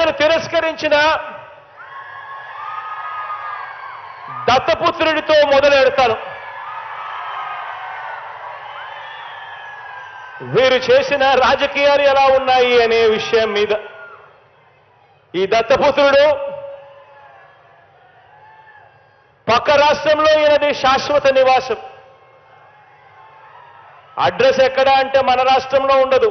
ప్రజలు తిరస్కరించిన దత్తపుత్రుడితో మొదలెడతాను వీరు చేసిన రాజకీయాలు ఎలా ఉన్నాయి అనే విషయం మీద. ఈ దత్తపుత్రుడు పక్క రాష్ట్రంలో ఈయనది శాశ్వత నివాసం. అడ్రస్ ఎక్కడ అంటే మన రాష్ట్రంలో ఉండదు.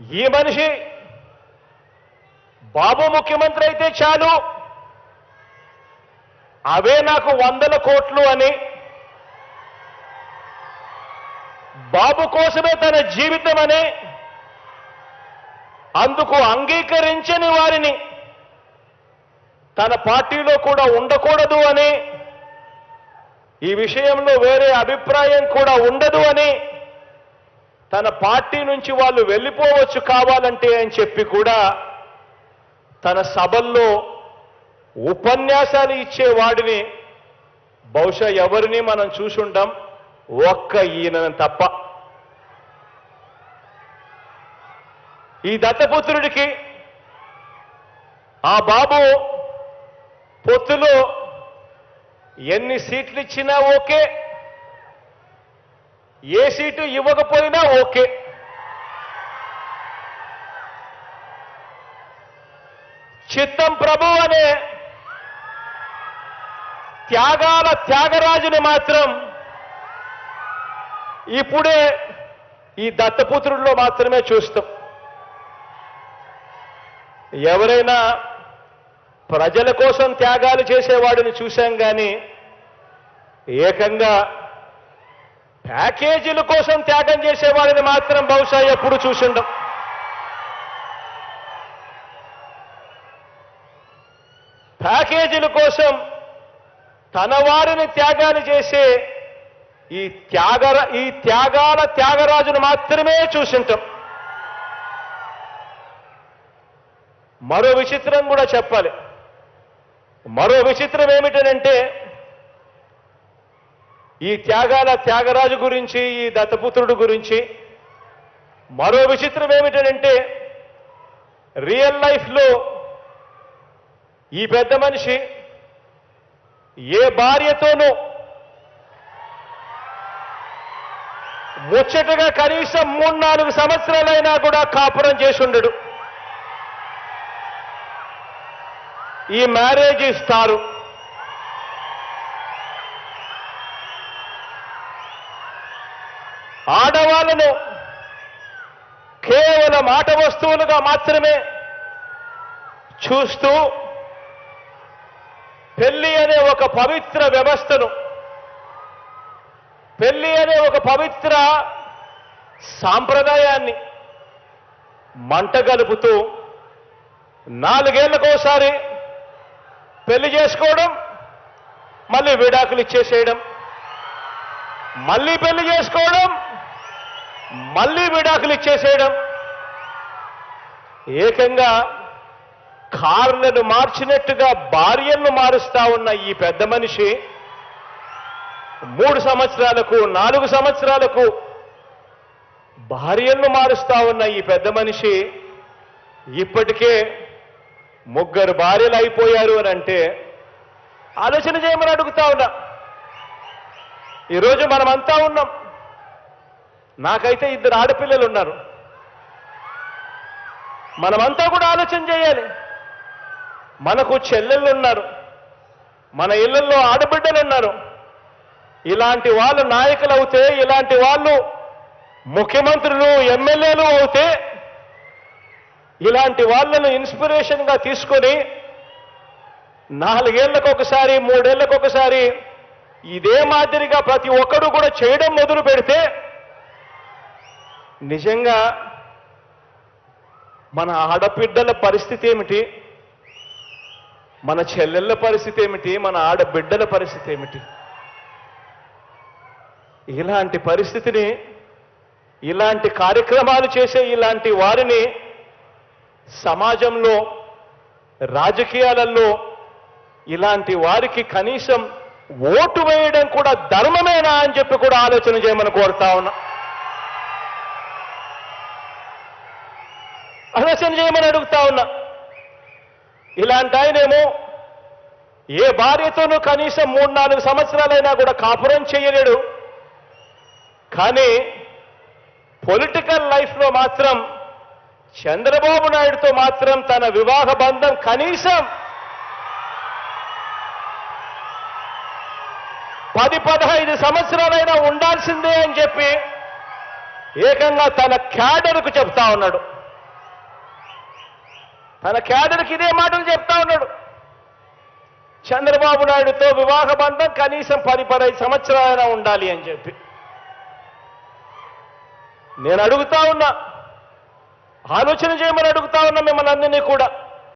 ఈ మనిషి బాబు ముఖ్యమంత్రి అయితే చాలు. అవే నాకు వందల కోట్లు అని బాబు కోసమే తన జీవితం అని అందుకు అంగీకరించని వారిని తన పార్టీలో కూడా ఉండకూడదు అని ఈ విషయంలో వేరే అభిప్రాయం కూడా ఉండదు అని తన పార్టీ నుంచి వాళ్ళు వెళ్ళిపోవచ్చు కావాలంటే అని చెప్పి కూడా తన సభల్లో ఉపన్యాసాలు ఇచ్చేవాడిని బహుశా ఎవరిని మనం చూసుంటాం? ఒక్క ఈయన తప్ప. ఈ దత్తపుత్రుడికి ఆ బాబు పొత్తులో ఎన్ని సీట్లు ఇచ్చినా ఓకే. ఏ సీటు ఇవ్వకపోయినా ఓకే. చిత్తం ప్రభు అనే త్యాగాల త్యాగరాజుని మాత్రం ఇప్పుడే ఈ దత్తపుత్రుల్లో మాత్రమే చూస్తాం. ఎవరైనా ప్రజల కోసం త్యాగాలు చేసేవాడిని చూశాం కానీ ఏకంగా ప్యాకేజీల కోసం త్యాగం చేసేవాడిని మాత్రం బహుశా ఎప్పుడు చూసిండం ప్యాకేజీల కోసం తన వారిని త్యాగాలు చేసే ఈ త్యాగర ఈ త్యాగాల త్యాగరాజును మాత్రమే చూసింటాం. మరో విచిత్రం కూడా చెప్పాలి. మరో విచిత్రం ఏమిటనంటే ఈ త్యాగాల త్యాగరాజు గురించి ఈ దత్తపుత్రుడు గురించి మరో విచిత్రం ఏమిటంటే రియల్ లైఫ్లో ఈ పెద్ద మనిషి ఏ భార్యతోనూ ముచ్చటగా కనీసం మూడు నాలుగు సంవత్సరాలైనా కూడా కాపురం చేసి ఈ మ్యారేజ్ ఇస్తారు. ఆడవాళ్ళను కేవలం ఆట వస్తువులుగా మాత్రమే చూస్తూ పెళ్ళి అనే ఒక పవిత్ర వ్యవస్థను పెళ్ళి అనే ఒక పవిత్ర సాంప్రదాయాన్ని మంట గలుపుతూ నాలుగేళ్ళకోసారి పెళ్ళి చేసుకోవడం మళ్ళీ విడాకులు ఇచ్చేసేయడం మళ్ళీ పెళ్ళి చేసుకోవడం మళ్ళీ విడాకులు ఇచ్చేసేయడం. ఏకంగా కార్లను మార్చినట్టుగా భార్యను మారుస్తా ఉన్న ఈ పెద్ద మనిషి మూడు సంవత్సరాలకు నాలుగు సంవత్సరాలకు భార్యను మారుస్తా ఉన్న ఈ పెద్ద మనిషి ఇప్పటికే ముగ్గురు భార్యలు అయిపోయారు అని అంటే ఆలోచన చేయమని అడుగుతా ఉన్నా. ఈరోజు మనమంతా ఉన్నాం. నాకైతే ఇద్దరు ఆడపిల్లలు ఉన్నారు. మనమంతా కూడా ఆలోచన చేయాలి. మనకు చెల్లెళ్ళు ఉన్నారు. మన ఇళ్ళలో ఆడబిడ్డలు ఉన్నారు. ఇలాంటి వాళ్ళు నాయకులు అవుతే ఇలాంటి వాళ్ళు ముఖ్యమంత్రులు ఎమ్మెల్యేలు అవుతే ఇలాంటి వాళ్ళను ఇన్స్పిరేషన్గా తీసుకొని నాలుగేళ్ళకు ఒకసారి మూడేళ్ళకు ఒకసారి ఇదే మాదిరిగా ప్రతి ఒక్కరు కూడా చేయడం మొదలు పెడితే నిజంగా మన ఆడబిడ్డల పరిస్థితి ఏమిటి? మన చెల్లెళ్ళ పరిస్థితి ఏమిటి? మన ఆడబిడ్డల పరిస్థితి ఏమిటి? ఇలాంటి పరిస్థితిని ఇలాంటి కార్యక్రమాలు చేసే ఇలాంటి వారిని సమాజంలో రాజకీయాలలో ఇలాంటి వారికి కనీసం ఓటు వేయడం కూడా ధర్మమేనా అని చెప్పి కూడా ఆలోచన చేయమని కోరుతా ఉన్నా. ఆలోచన చేయమని అడుగుతా ఉన్నా. ఇలాంటి ఆయనేమో ఏ భార్యతోనూ కనీసం మూడు నాలుగు సంవత్సరాలైనా కూడా కాపురం చేయలేడు. కానీ పొలిటికల్ లైఫ్లో మాత్రం చంద్రబాబు నాయుడుతో మాత్రం తన వివాహ బంధం కనీసం పది పదహైదు సంవత్సరాలైనా ఉండాల్సిందే అని చెప్పి ఏకంగా తన క్యాడర్కు చెప్తా ఉన్నాడు. తన క్యాడర్కి ఇదే మాటలు చెప్తా ఉన్నాడు. చంద్రబాబు నాయుడుతో వివాహ బంధం కనీసం పది పదహైదు సంవత్సరాలైనా ఉండాలి అని చెప్పి. నేను అడుగుతా ఉన్నా ఆలోచన చేయమని అడుగుతా ఉన్నా మిమ్మల్ని అందరినీ కూడా.